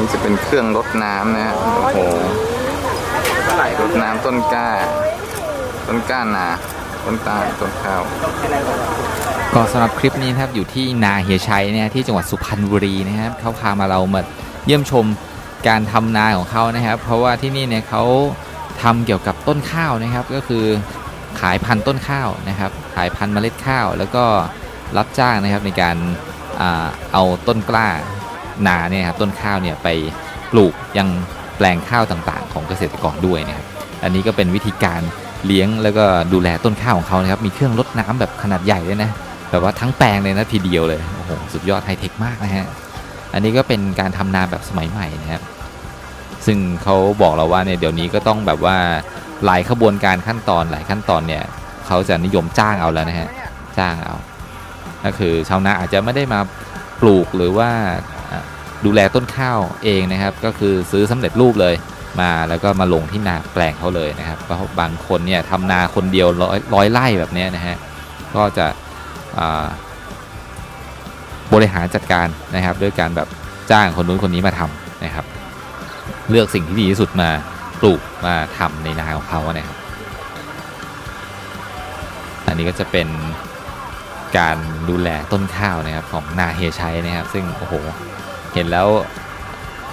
นี้จะเป็นเครื่องรดน้ำนะฮะโอ้โหรดน้ำต้นกล้า ต้นกล้านาต้นตาลต้นข้าวก็สำหรับคลิปนี้นะครับอยู่ที่นาเฮียชัยเนี่ยที่จังหวัดสุพรรณบุรีนะครับเขาพามาเรามาเยี่ยมชมการทำนาของเขานะครับ เพราะว่าที่นี่เนี่ยเขาทำเกี่ยวกับต้นข้าวนะครับ ก็คือขายพันธุ์ต้นข้าวนะครับ ขายพันธุ์เมล็ดข้าว แล้วก็รับจ้างนะครับในการเอาต้นกล้า นาเนี่ยครับต้นข้าวเนี่ยไปปลูกยังแปลงข้าวต่างๆ ของเกษตรกรด้วยนะครับอันนี้ก็เป็นวิธีการเลี้ยงแล้วก็ดูแลต้นข้าวของเขานะครับมีเครื่องรดน้ำแบบขนาดใหญ่เลยนะแบบว่าทั้งแปลงเลยนะทีเดียวเลยโอ้โหสุดยอดไฮเทคมากนะฮะอันนี้ก็เป็นการทำนาแบบสมัยใหม่นะครับซึ่งเขาบอกเราว่าเนี่ยเดี๋ยวนี้ก็ต้องแบบว่าหลายขบวนการขั้นตอนหลายขั้นตอนเนี่ยเขาจะนิยมจ้างเอาแล้วนะฮะจ้างเอาก็คือชาวนาอาจจะไม่ได้มาปลูกหรือว่า ดูแลต้นข้าวเองนะครับ ก็คือซื้อสำเร็จรูปเลยมาแล้วก็มาลงที่นาแปลงเขาเลยนะครับเพราะบางคนเนี่ยทำนาคนเดียวร้อยร้อยไร่แบบนี้นะฮะก็จะบริหารจัดการนะครับ ด้วยการแบบจ้างคนนู้นคนนี้มาทำนะครับ เลือกสิ่งที่ดีที่สุดมาปลูกมาทำในนาของเขานะครับ อันนี้ก็จะเป็น การดูแลต้นข้าวนะครับของนาเฮชัยนะครับ ซึ่งโอ้โหเห็นแล้ว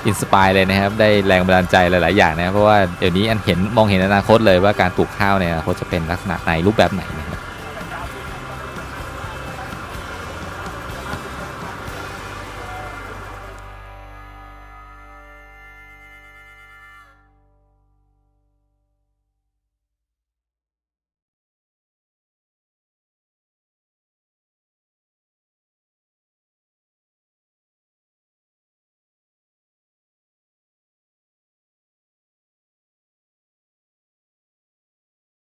อินสปายเลยนะครับ ได้แรงบันดาลใจหลาย ๆ อย่างนะเพราะว่าเดี๋ยวนี้อันเห็นมองเห็นอนาคตเลยว่าการปลูกข้าวเนี่ยอนาคตจะเป็นลักษณะไหนรูปแบบไหนนะ